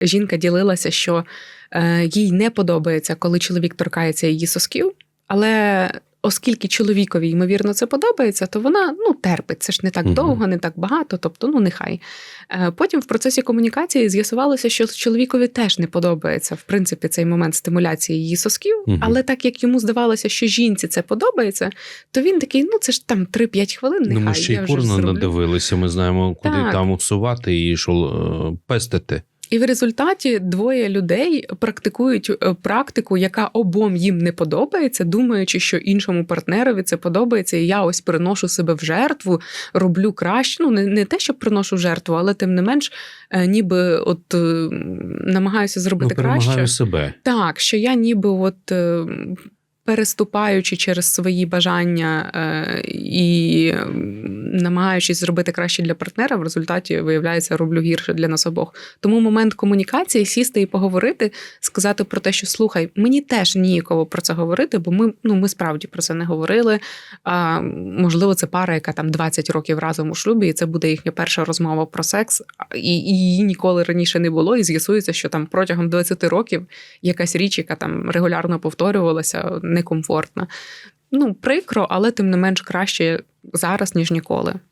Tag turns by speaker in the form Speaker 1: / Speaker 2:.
Speaker 1: жінка ділилася, що е, їй не подобається, коли чоловік торкається її сосків, але. Оскільки чоловікові ймовірно це подобається, то вона ну терпить. Це ж не так довго, не так багато. Тобто, ну нехай. Е, Потім в процесі комунікації з'ясувалося, що чоловікові теж не подобається в принципі цей момент стимуляції її сосків. Але так як йому здавалося, що жінці це подобається, то він такий: ну це ж там 3-5 хвилин. Нехай
Speaker 2: ну, ми ще й порно надивилися, ми знаємо, куди
Speaker 1: Так.
Speaker 2: там усувати і що е, пестити.
Speaker 1: І в результаті двоє людей практикують е, практику, яка обом їм не подобається, думаючи, що іншому партнерові це подобається, і я ось приношу себе в жертву, роблю краще. Ну не, не те, що приношу жертву, але тим не менш, е, ніби от е, намагаюся
Speaker 2: Ну,
Speaker 1: зробити
Speaker 2: перемагаю
Speaker 1: краще.
Speaker 2: себе.
Speaker 1: Так, що я ніби от. Переступаючи через свої бажання і намагаючись зробити краще для партнера, в результаті виявляється, роблю гірше для нас обох. Тому момент комунікації сісти і поговорити, сказати про те, що слухай, мені теж ніяково про це говорити, бо ми ну ми справді про це не говорили. А, можливо, це пара, яка там 20 років разом у шлюбі, і це буде їхня перша розмова про секс, і, і її ніколи раніше не було. І з'ясується, що там протягом 20 років якась річ, яка там регулярно повторювалася, некомфортна. Ну, прикро, але тим не менш краще зараз, ніж ніколи.